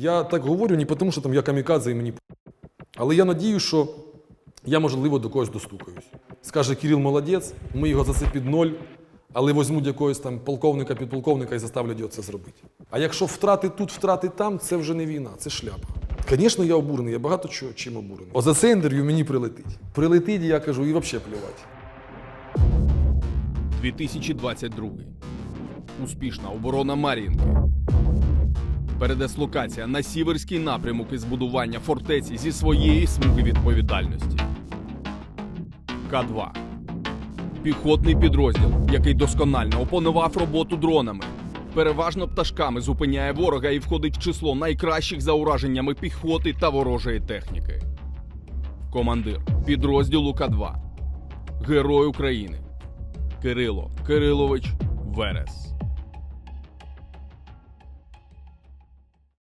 Я так говорю не тому, що там я камікадзе і мені. Але я надію, що я, можливо, до когось достукаюсь. Скаже Кирил молодець, ми його за це під ноль, але візьмуть якогось там полковника, підполковника і заставлять його це зробити. А якщо втрати тут, втрати там, це вже не війна, це шляпа. Звісно, я обурений, я багато чим обурений. О, за це інтерв'ю мені прилетить. Прилетить, я кажу, і взагалі плювати. 2022. Успішна оборона Мар'їнки. Передислокація на сіверський напрямок із будування фортеці зі своєї смуги відповідальності. К2. Піхотний підрозділ, який досконально опанував роботу дронами. Переважно пташками зупиняє ворога і входить в число найкращих за ураженнями піхоти та ворожої техніки. Командир підрозділу К2. Герой України. Кирило Кирилович Верес.